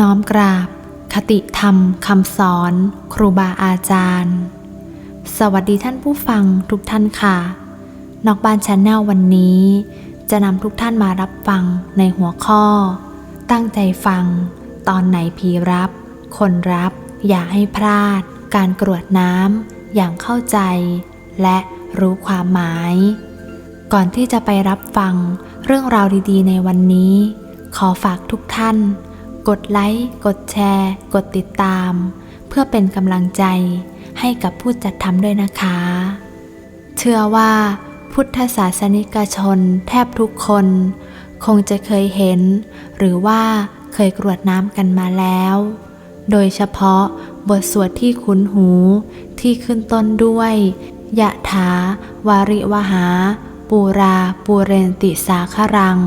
น้อมกราบ คติธรรมคำสอน ครูบาอาจารย์ สวัสดีท่านผู้ฟังทุกท่านค่ะ นอกบ้านชาแนลวันนี้ จะนำทุกท่านมารับฟังในหัวข้อ ตั้งใจฟัง ตอนไหนผีรับ คนรับ อย่าให้พลาด การกรวดน้ำอย่างเข้าใจ และรู้ความหมาย ก่อนที่จะไปรับฟังเรื่องราวดีๆ ในวันนี้ ขอฝากทุกท่าน กดไลค์ กดแชร์ กดติดตาม เพื่อเป็นกำลังใจให้กับผู้จัดทำด้วยนะคะ เชื่อว่าพุทธศาสนิกชนแทบทุกคน คงจะเคยเห็น หรือว่าเคยกรวดน้ำกันมาแล้ว โดยเฉพาะบทสวดที่คุ้นหูที่ขึ้นต้นด้วยยะถาวาริวหา ปูราปูเรนติสาคารัง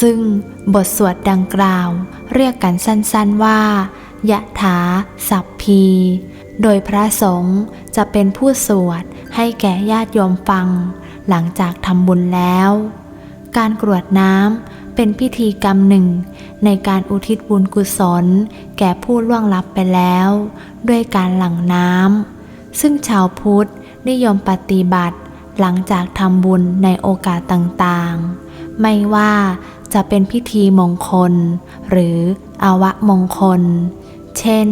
ซึ่ง บทสวดดังกล่าว เรียกกันสั้นๆว่ายะถาสัพพี โดยพระสงฆ์จะเป็นผู้สวดให้แก่ญาติโยมฟัง หลังจากทำบุญแล้ว การกรวดน้ำเป็นพิธีกรรมหนึ่ง ในการอุทิศบุญกุศล แก่ผู้ล่วงลับไปแล้ว ด้วยการหลั่งน้ำซึ่งชาวพุทธนิยมปฏิบัติ หลังจากทำบุญในโอกาสต่างๆ ไม่ว่า จะเป็นพิธีมงคล หรืออาวะมงคล เช่น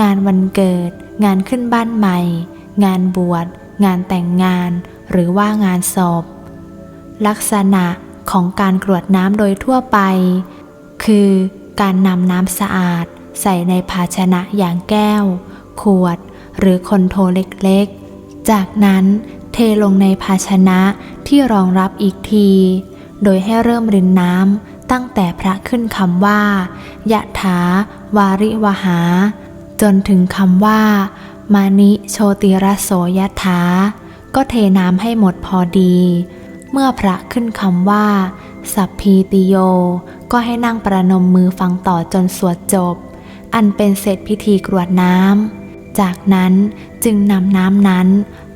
งานวันเกิด งานขึ้นบ้านใหม่ งานบวช งานแต่งงาน หรือว่างานศพ ลักษณะของการกรวดน้ำโดยทั่วไป คือการนำน้ำสะอาด ใส่ในภาชนะอย่างแก้ว ขวด หรือคนโทเล็กๆ จากนั้นเทลงในภาชนะที่รองรับอีกที โดยให้เริ่มรินน้ำตั้งแต่พระขึ้นคำว่ายะถาวาริวหา จนถึงคำว่า มานิโชติรสโสยะถาก็เทน้ำให้หมดพอดี เมื่อพระขึ้นคำว่า สัพพีติโย ก็ให้นั่งประนมมือฟังต่อจนสวดจบ อันเป็นเสร็จพิธีกรวดน้ำ จากนั้นจึงนำน้ำนั้น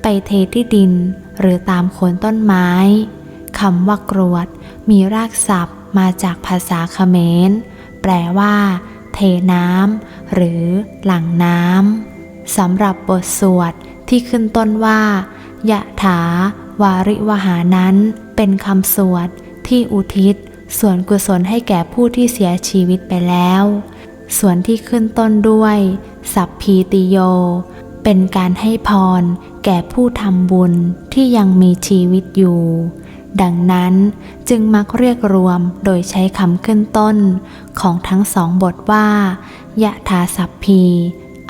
ไปเทที่ดินหรือตามโคนต้นไม้ คำว่ากรวด มีรากศัพท์มาจากภาษาเขมร แปลว่า เทน้ำหรือหลังน้ำสำหรับบทสวดที่ขึ้นต้นว่ายะถาวาริวหานั้น เป็นคำสวดที่อุทิศ ส่วนกุศลให้แก่ผู้ที่เสียชีวิตไปแล้ว ส่วนที่ขึ้นต้นด้วย สัพพีติโย เป็นการให้พร แก่ผู้ทำบุญที่ยังมีชีวิตอยู่ ดังนั้นจึงมักเรียกรวมโดยใช้คำขึ้นต้นของทั้งสองบทว่ายะถาสัพพี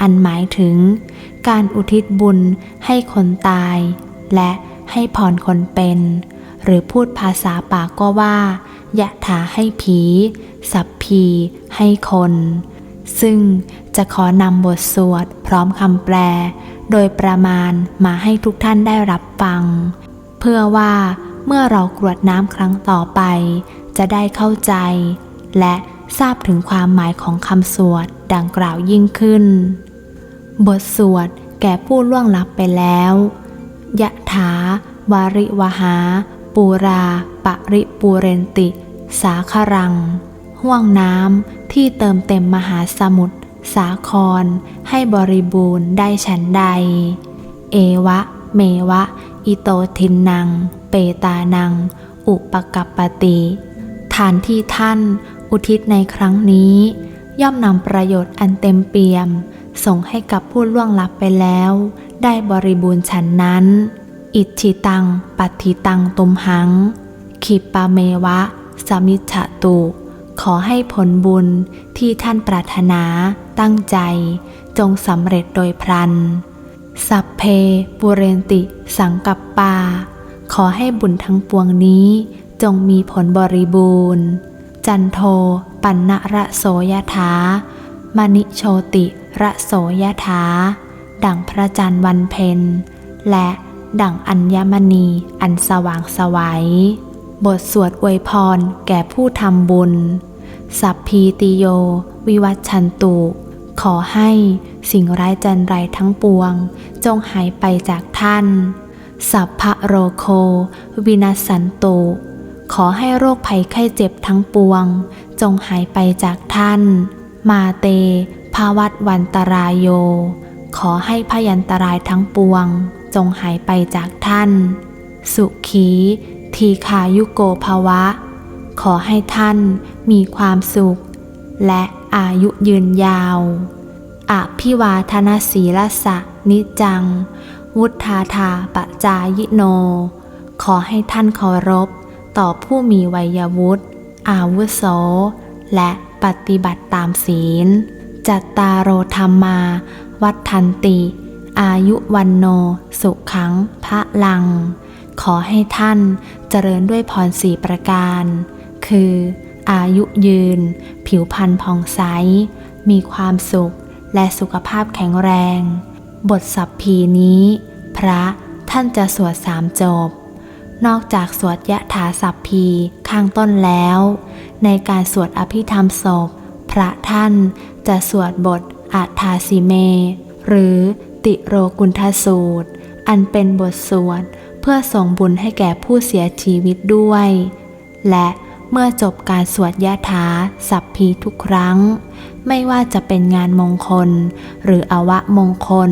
อันหมายถึง การอุทิศบุญให้คนตาย และให้พรคนเป็น หรือพูดภาษาปากก็ว่ายะถาให้ผี สัพพีให้คน ซึ่งจะขอนำบทสวดพร้อมคำแปล โดยประมาณมาให้ทุกท่านได้รับฟัง เพื่อว่า เมื่อเรากรวดน้ำครั้งต่อไป จะได้เข้าใจ และทราบถึงความหมายของคำสวดดังกล่าวยิ่งขึ้น บทสวดแก่ผู้ล่วงลับไปแล้วยะถาวาริวหา ปูราปริปูเรนติ สาครัง ห่วงน้ำที่เติมเต็มมหาสมุทรสาคร ให้บริบูรณ์ได้ฉันใด เอวะ เมวะ อิโตทินนัง เปตานัง อุปกัปปติฐานที่ท่านอุทิศในครั้งนี้ ย่อมนำประโยชน์อันเต็มเปี่ยม ส่งให้กับผู้ล่วงลับไปแล้ว ได้บริบูรณ์ฉันนั้น อิทธิตัง ปัติตังตุมหัง ขิปาเมวะ สมิจฉตุ ขอให้ผลบุญที่ท่านปรารถนา ตั้งใจ จงสำเร็จโดยพลัน สัพเพปุเรนติ สังกัปปา ขอให้บุญทั้งปวงนี้จงมีผลบริบูรณ์ จันโทปันนระโสยถามณิโชติระโสยถา ดั่งพระจันทร์วันเพ็ญ และดั่งอัญมณีอันสว่างสวัย บทสวดอวยพรแก่ผู้ทำบุญ สัพพีติโย วิวัชชันตุ ขอให้สิ่งร้ายจันไรทั้งปวง จงหายไปจากท่าน สัพพะโรโค วินาสันตุ ขอให้โรคภัยไข้เจ็บทั้งปวง จงหายไปจากท่าน มาเต ภาวัตวันตรายโย ขอให้พยันตรายทั้งปวง จงหายไปจากท่าน สุขี ทีขายุโกภวะ ขอให้ท่านมีความสุข และอายุยืนยาวอภิวาทนาศีลสะนิจัง วุฒาธาปจายิโน ขอให้ท่านเคารพ ต่อผู้มีวัยวุฒิอาวุโส และปฏิบัติตามศีล จัตตารโรธรรมา วัฏทันติ อายุวันโน สุขังพระลัง ขอให้ท่านเจริญด้วยพรสีประการ คือ อายุยืน ผิวพรรณผ่องใส มีความสุข และสุขภาพแข็งแรง บทสัพพีนี้ พระท่านจะสวดสามจบ นอกจากสวดยะถาสัพพีข้างต้นแล้ว ในการสวดอภิธรรมศพ พระท่านจะสวดบทอาทาสิเม หรือติโรกุณฑสูตร อันเป็นบทสวดเพื่อส่งบุญให้แก่ผู้เสียชีวิตด้วย และเมื่อจบการสวดยะถาสัพพีทุกครั้ง ไม่ว่าจะเป็นงานมงคล หรืออวะมงคล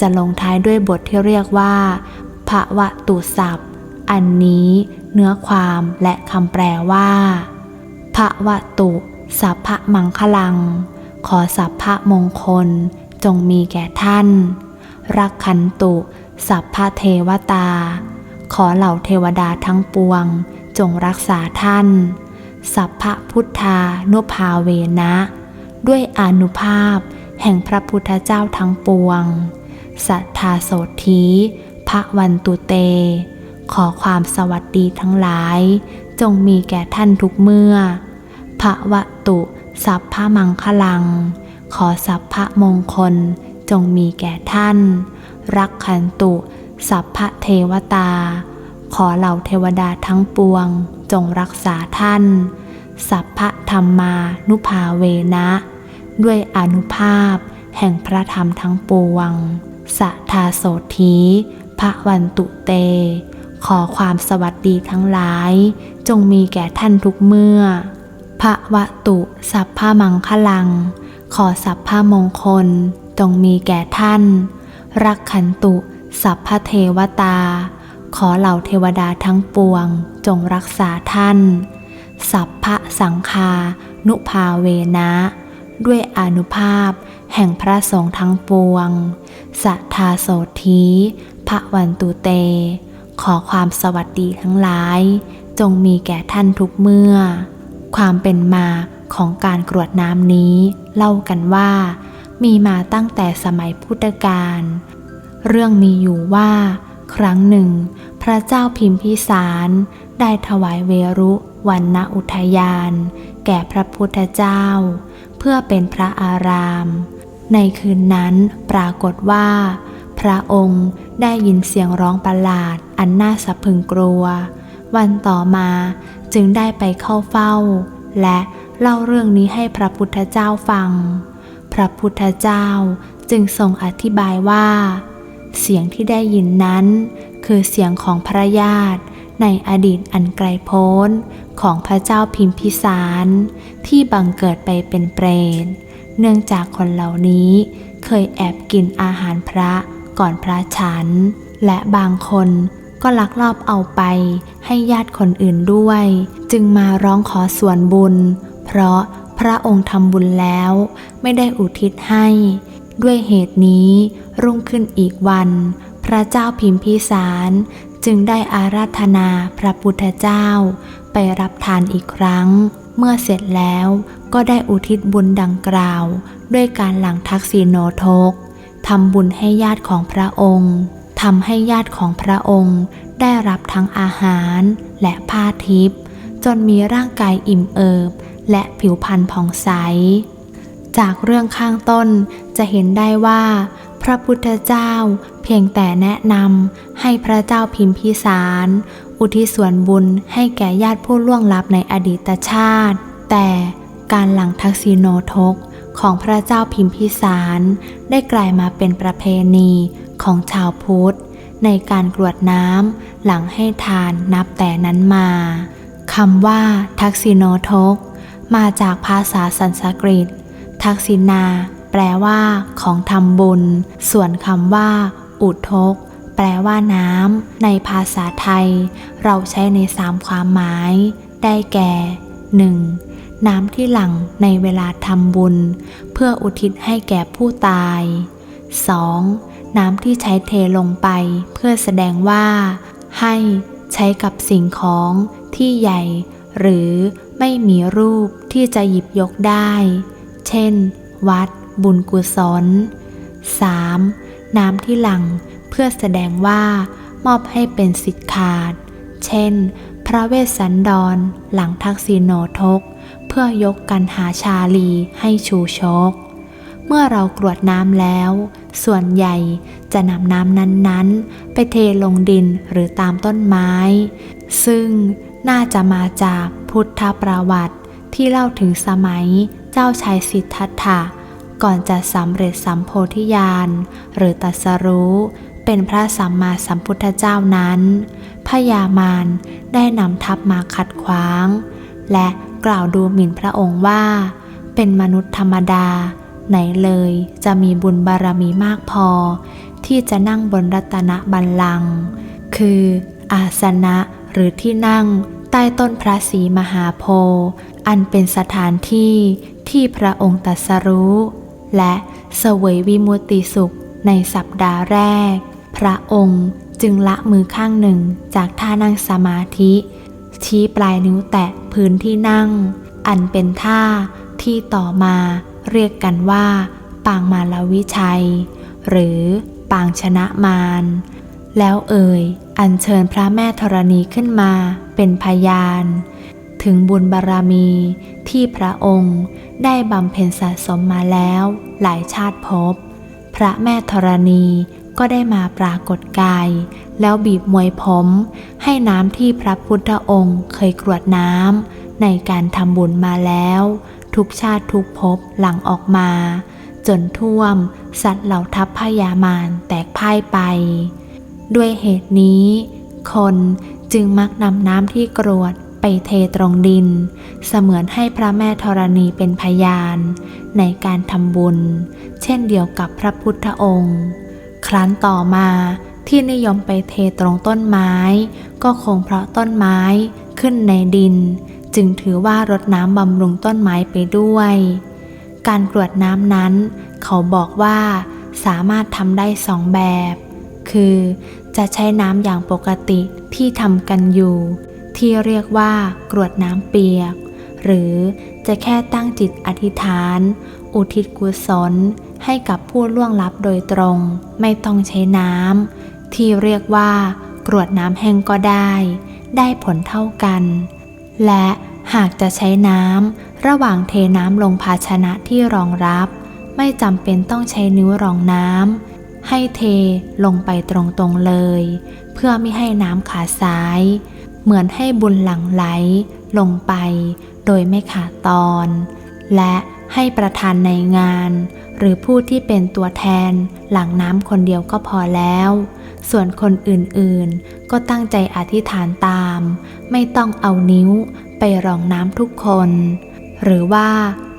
จะลงท้ายด้วยบทที่เรียกว่าภวะตุสัพอันนี้เนื้อความและคำแปลว่าภวะตุ สัพพะมังคลัง ขอสัพพะมงคล จงมีแก่ท่าน รักขันตุ สัพพะเทวตา ขอเหล่าเทวดาทั้งปวง จงรักษาท่าน สัพพะพุทธานุภาเวนะ ด้วยอนุภาพ แห่งพระพุทธเจ้าทั้งปวง สัทธาโสธีพระวันตุเต ขอความสวัสดีทั้งหลาย จงมีแก่ท่านทุกเมื่อ พระวะตุสัพพะมังคลัง ขอสัพพะมงคล จงมีแก่ท่าน รักขันตุสัพพะเทวตา ขอเหล่าเทวดาทั้งปวง จงรักษาท่าน สัพพะธรรมานุภาเวนะ ด้วยอนุภาพ แห่งพระธรรมทั้งปวง สัทาโสธีพระวันตุเต ขอความสวัสดีทั้งหลาย จงมีแก่ท่านทุกเมื่อ พระวะตุสัพพะมังคลัง ขอสัพพะมงคล จงมีแก่ท่าน รักขันตุ สัพพะเทวตา ขอเหล่าเทวดาทั้งปวง จงรักษาท่าน สัพพะสังคา นุภาเวนะ ด้วยอนุภาพ แห่งพระสงฆ์ทั้งปวง สัทธาโสธีพระวันตุเต ขอความสวัสดีทั้งหลาย จงมีแก่ท่านทุกเมื่อ ความเป็นมาของการกรวดน้ำนี้ เล่ากันว่า มีมาตั้งแต่สมัยพุทธกาล เรื่องมีอยู่ว่า ครั้งหนึ่ง พระเจ้าพิมพิสารได้ถวายเวรุวันณอุทยาน แก่พระพุทธเจ้า พื่อเป็นพระอาราม ในคืนนั้นปรากฏว่า พระองค์ได้ยินเสียงร้องประหลาดอันน่าสะพึงกลัว วันต่อมาจึงได้ไปเข้าเฝ้า และเล่าเรื่องนี้ให้พระพุทธเจ้าฟัง พระพุทธเจ้าจึงทรงอธิบายว่า เสียงที่ได้ยินนั้น คือเสียงของพระญาติ ในอดีตอันไกลโพ้นของพระเจ้าพิมพิสาร ที่บังเกิดไปเป็นเปรต เนื่องจากคนเหล่านี้เคยแอบกินอาหารพระก่อนพระฉัน และบางคนก็ลักลอบเอาไปให้ญาติคนอื่นด้วย จึงมาร้องขอส่วนบุญ เพราะพระองค์ทำบุญแล้วไม่ได้อุทิศให้ ด้วยเหตุนี้รุ่งขึ้นอีกวัน พระเจ้าพิมพิสาร จึงได้อาราธนาพระพุทธเจ้า ไปรับทานอีกครั้ง เมื่อเสร็จแล้วก็ได้อุทิศบุญดังกล่าว ด้วยการหลังทักษิโนทกทำบุญให้ญาติของพระองค์ทำให้ญาติของพระองค์ ได้รับทั้งอาหารและผ้าทิพย์จนมีร่างกายอิ่มเอิบ และผิวพรรณผ่องใส จากเรื่องข้างต้นจะเห็นได้ว่า พระพุทธเจ้าเพียงแต่แนะนำให้พระเจ้าพิมพิสาร อุทิศส่วนบุญให้แก่ญาติผู้ล่วงลับในอดีตชาติ แต่การหลังทักษิโนทกของพระเจ้าพิมพิสารได้กลายมาเป็นประเพณีของชาวพุทธ ในการกรวดน้ำหลังให้ทานนับแต่นั้นมาคำว่าทักษิโนทกมาจากภาษาสันสกฤต ทักษิณา แปลว่า ของทำบุญ ส่วนคำว่า อุทก แปลว่าน้ำในภาษาไทย เราใช้ในสามความหมาย ได้แก่ 1. น้ำที่หลั่งในเวลาทำบุญ เพื่ออุทิศให้แก่ผู้ตาย 2. น้ำที่ใช้เทลงไป เพื่อแสดงว่า ให้ใช้กับสิ่งของที่ใหญ่ หรือไม่มีรูปที่จะหยิบยกได้ เช่น วัด บุญกุศล 3. น้ำที่หลังเพื่อแสดงว่ามอบให้เป็นสิทธิขาด เช่น พระเวสสันดร หลังทักษิโนทก เพื่อยกกันหาชาลีให้ชูชก เมื่อเรากรวดน้ำแล้ว ส่วนใหญ่จะนำน้ำนั้นๆ ไปเทลงดินหรือตามต้นไม้ ซึ่งน่าจะมาจากพุทธประวัติที่เล่าถึงสมัยเจ้าชายสิทธัตถะ ก่อนจะสำเร็จสัมโพธิญาณ หรือตัสรู้ เป็นพระสัมมาสัมพุทธเจ้านั้น พญามารได้นำทัพมาขัดขวาง และกล่าวดูหมิ่นพระองค์ว่า เป็นมนุษย์ธรรมดา ไหนเลยจะมีบุญบารมีมากพอ ที่จะนั่งบนรัตนบัลลังก์คืออาสนะหรือที่นั่งใต้ต้นพระศรีมหาโพธิ์อันเป็นสถานที่ที่พระองค์ตรัสรู้ และเสวยวิมุตติสุขในสัปดาห์แรก พระองค์จึงละมือข้างหนึ่งจากท่านั่งสมาธิ ชี้ปลายนิ้วแตะพื้นที่นั่ง อันเป็นท่าที่ต่อมาเรียกกันว่า ปางมาลวิชัย หรือปางชนะมารแล้วเอ่ยอัญเชิญพระแม่ธรณีขึ้นมาเป็นพยาน ถึงบุญบารรมีที่พระองค์ได้บำเพ็ญสะสมมาแล้วหลายชาติภพพระแม่ธรณีก็ได้มาปรากฏกาย แล้วบีบมวยผม ให้น้ำที่พระพุทธองค์เคยกรวดน้ำในการทำบุญมาแล้ว ทุกชาติทุกภพหลั่งออกมา จนท่วม สัตว์เหล่าทัพพยามารแตกพ่ายไป ด้วยเหตุนี้ คนจึงมักนำน้ำที่กรวด ไปเทตรงดิน เสมือนให้พระแม่ธรณีเป็นพยาน ในการทำบุญ เช่นเดียวกับพระพุทธองค์ ครั้นต่อมาที่นิยมไปเทตรงต้นไม้ ก็คงเพราะต้นไม้ขึ้นในดิน จึงถือว่ารดน้ำบำรุงต้นไม้ไปด้วย การกรวดน้ำนั้น เขาบอกว่าสามารถทำได้สองแบบ คือจะใช้น้ำอย่างปกติที่ทำกันอยู่ ที่เรียกว่ากรวดน้ำเปียก หรือจะแค่ตั้งจิตอธิษฐาน อุทิศกุศล ให้กับผู้ล่วงลับโดยตรง ไม่ต้องใช้น้ำที่เรียกว่ากรวดน้ำแห้งก็ได้ ได้ผลเท่ากัน และหากจะใช้น้ำระหว่างเทน้ำลงภาชนะที่รองรับ ไม่จำเป็นต้องใช้นิ้วรองน้ำให้เทลงไปตรงๆเลย เพื่อไม่ให้น้ำขาดสาย เหมือนให้บุญหลั่งไหลลงไปโดยไม่ขาดตอน และให้ประธานในงาน หรือผู้ที่เป็นตัวแทนหลังน้ำคนเดียวก็พอแล้ว ส่วนคนอื่นๆ ก็ตั้งใจอธิษฐานตาม ไม่ต้องเอานิ้วไปรองน้ำทุกคน หรือว่า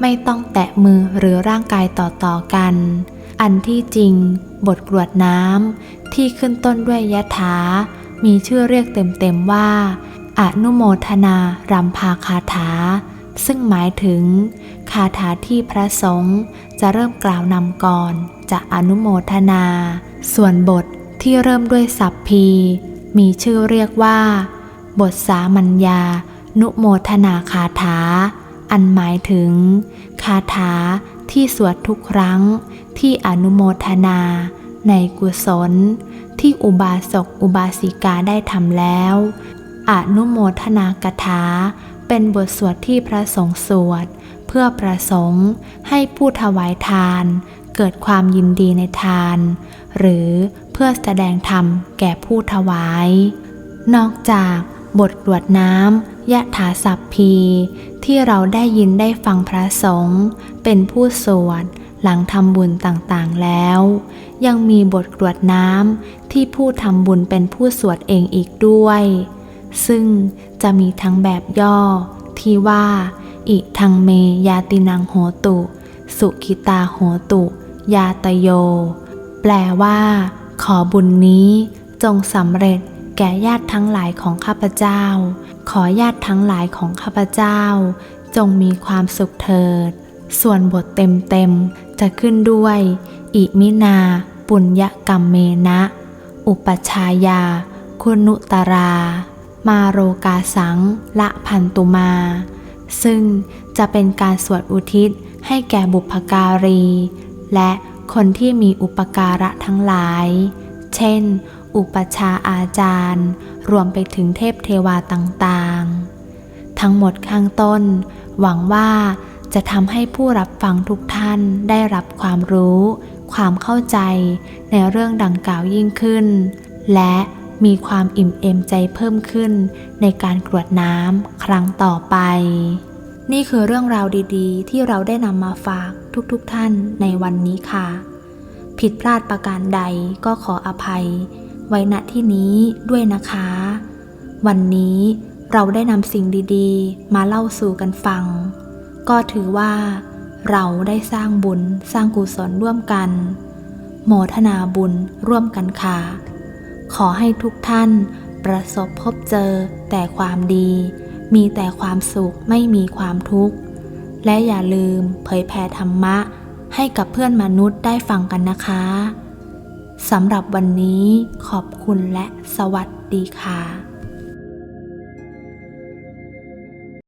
ไม่ต้องแตะมือหรือร่างกายต่อๆกัน อันที่จริง บทกรวดน้ำที่ขึ้นต้นด้วยยะถา มีชื่อเรียกเต็มๆว่า อนุโมทนารำพาคาถา ซึ่งหมายถึง คาถาที่พระสงฆ์จะเริ่มกล่าวนำก่อน จะอนุโมทนา ส่วนบทที่เริ่มด้วยสัพพี มีชื่อเรียกว่า บทสามัญญา นุโมทนาคาถา อันหมายถึง คาถาที่สวดทุกครั้งที่อนุโมทนา ในกุศล ที่อุบาสกอุบาสิกาได้ทำแล้วอนุโมทนากถา เป็นบทสวดที่พระสงฆ์สวด เพื่อประสงค์ให้ผู้ถวายทาน เกิดความยินดีในทาน หรือเพื่อแสดงธรรมแก่ผู้ถวาย นอกจากบทกรวดน้ำยะถาสัพพี ที่เราได้ยินได้ฟังพระสงฆ์เป็นผู้สวด หลังทำบุญต่างๆแล้ว ยังมีบทกรวดน้ำที่ผู้ทำบุญเป็นผู้สวดเองอีกด้วย ซึ่งจะมีทั้งแบบย่อ ที่ว่า อิทังเมยาตินังโหตุ สุขิตาโหตุ ยาตโย แปลว่า ขอบุญนี้จงสำเร็จแก่ญาติทั้งหลายของข้าพเจ้า ขอญาติทั้งหลายของข้าพเจ้า จงมีความสุขเถิด ส่วนบทเต็มๆ จะขึ้นด้วย อิมินา ปุญญกรรมเมนะ อุปชายา คุณุตรา มาโรกาสัง ละพันตุมา ซึ่งจะเป็นการสวดอุทิศให้แก่บุพการี และคนที่มีอุปการะทั้งหลาย เช่น อุปชาอาจารย์ รวมไปถึงเทพเทวาต่างๆ ทั้งหมดข้างต้น หวังว่า จะทำให้ผู้รับฟังทุกท่านได้รับความรู้ ความเข้าใจในเรื่องดังกล่าวยิ่งขึ้น และมีความอิ่มเอมใจเพิ่มขึ้นในการกรวดน้ำครั้งต่อไป นี่คือเรื่องราวดีๆ ที่เราได้นำมาฝากทุกๆทท่านในวันนี้ค่ะ ผิดพลาดประการใดก็ขออภัย ไว้ณที่นี้ด้วยนะคะ วันนี้เราได้นำสิ่งดีๆ มาเล่าสู่กันฟัง ก็ถือว่าเราได้สร้างบุญสร้างกุศลร่วมกัน โมทนาบุญร่วมกันค่ะ ขอให้ทุกท่านประสบพบเจอแต่ความดี มีแต่ความสุขไม่มีความทุกข์ และอย่าลืมเผยแผ่ธรรมะให้กับเพื่อนมนุษย์ได้ฟังกันนะคะสำหรับวันนี้ขอบคุณและสวัสดีค่ะ